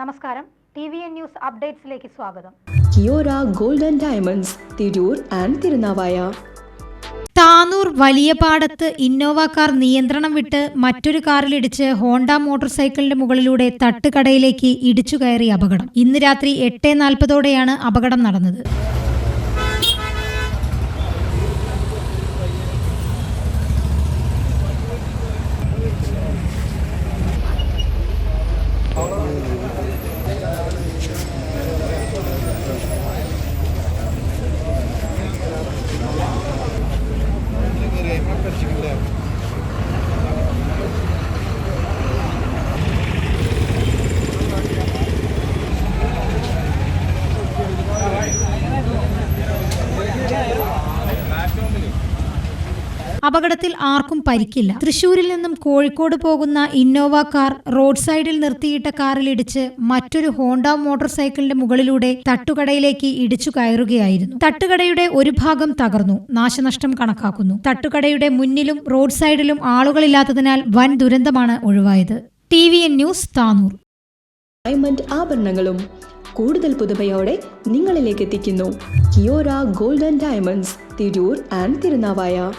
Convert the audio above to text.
നമസ്കാരം. T V N news അപ്ഡേറ്റ്സിലേക്ക് സ്വാഗതം. Kiora golden diamonds Tirur and Tirunavaya. Tanur വലിയ പാടത്ത് ഇന്നോവ കാർ നിയന്ത്രണം വിട്ട് മറ്റൊരു കാറിലിടിച്ച് ഹോണ്ട മോട്ടോർ സൈക്കിളിന്റെ മുകളിലൂടെ തട്ടുകടയിലേക്ക് ഇടിച്ചു കയറി അപകടം. ഇന്ന് രാത്രി എട്ട് നാൽപ്പതോടെയാണ് അപകടം നടന്നത്. Hakikaten teşekkürler. അപകടത്തിൽ ആർക്കും പരിക്കില്ല. തൃശൂരിൽ നിന്നും കോഴിക്കോട് പോകുന്ന ഇന്നോവ കാർ റോഡ് സൈഡിൽ നിർത്തിയിട്ട കാറിലിടിച്ച് മറ്റൊരു ഹോണ്ട മോട്ടോർ സൈക്കിളിന്റെ മുകളിലൂടെ തട്ടുകടയിലേക്ക് ഇടിച്ചു കയറുകയായിരുന്നു. തട്ടുകടയുടെ ഒരു ഭാഗം തകർന്നു. നാശനഷ്ടം കണക്കാക്കുന്നു. തട്ടുകടയുടെ മുന്നിലും റോഡ് സൈഡിലും ആളുകളില്ലാത്തതിനാൽ വൻ ദുരന്തമാണ് ഒഴിവായത്. T V N news Tanur. Diamond ആഭരണങ്ങളും കൂടുതൽ പുതുമയോടെ നിങ്ങളിലേക്ക് എത്തിക്കുന്നു. Kiora golden diamonds Tirur and Tirunavaya.